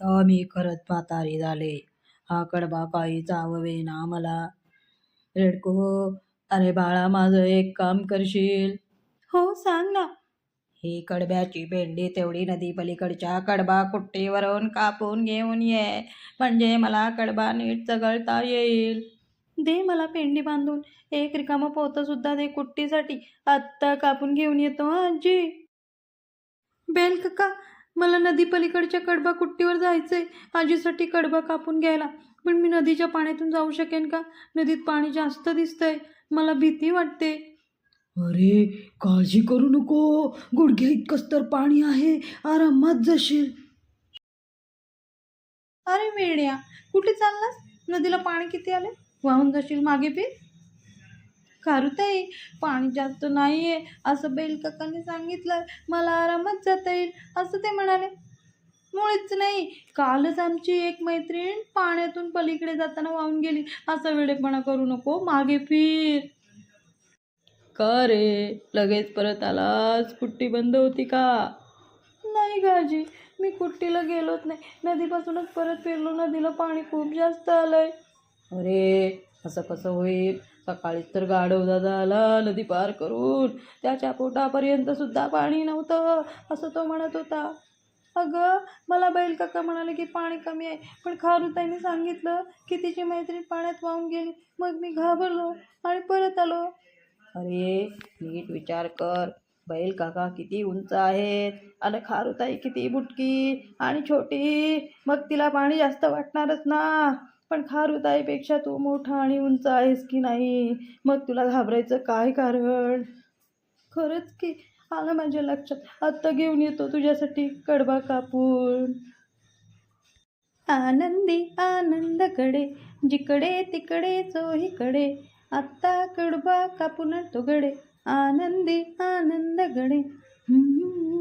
तर मी खरंच म्हातारी झाले. हा कडबा काही चाववे ना मला. रेडको अरे बाळा माझं एक काम करशील? हो सांग ना. ही कडब्याची भेंडी तेवढी नदी पलीकडच्या कडबा कुट्टीवरून कापून घेऊन ये. म्हणजे मला कडबा नीट चघळता येईल. दे मला पेंडी बांधून. एक रिकामा पोतं सुद्धा दे कुट्टीसाठी. आत्ता कापून घेऊन येतो आजी. बेल काका मला नदी पलीकडच्या कडबा कुट्टीवर जायचंय. आजीसाठी कडबा कापून घ्यायला. पण मी नदीच्या पाण्यातून जाऊ शकेन का? नदीत पाणी जास्त दिसतंय. मला भीती वाटते. अरे काळजी करू नको. गुडघे इतकंच तर पाणी आहे. आरामात जाशील. अरे वेड्या कुठे चाललास? नदीला पाणी किती आले वाहून जाशील मागे पे खारुताई पाणी जास्त नाही आहे असं बैलकाकाने सांगितलं. मला आरामात जाता येईल असं ते म्हणाले. मुळीच नाही. कालच आमची एक मैत्रीण पाण्यातून पलीकडे जाताना वाहून गेली. असा वेडेपणा करू नको मागे फिर. का रे? लगेच परत आलास? कुट्टी बंद होती का? नाही गाजी मी कुट्टीला गेलोच नाही. नदीपासूनच परत फिरलो. नदीला पाणी खूप जास्त आलंय. अरे असं कसं होईल? सकाळीच तर गाढव दादा आला नदी पार करून त्याच्या पोटापर्यंत सुद्धा पाणी नव्हतं. असं तो म्हणत होता. अगं मला बैल काका म्हणाले की पाणी कमी आहे पण खारुताईने सांगितलं की तिची मैत्रीण पाण्यात वाहून गेली. मग मी घाबरलो आणि परत आलो. अरे नीट विचार कर. बैल काका किती उंच आहेत? आणि खारुताई किती बुटकी? आणि छोटी मग तिला पाणी जास्त वाटणारच ना. पण खारुताईपेक्षा तू मोठा आणि उंच आहेस की नाही? मग तुला घाबरायचं काय कारण? खरंच की आलं माझ्या लक्षात. आत्ता घेऊन येतो तुझ्यासाठी कडबा कापून. आनंदी आनंदकडे जिकडे तिकडे चोहीकडे. आत्ता कडबा कापून तोगडे आनंदी आनंदकडे हम्म.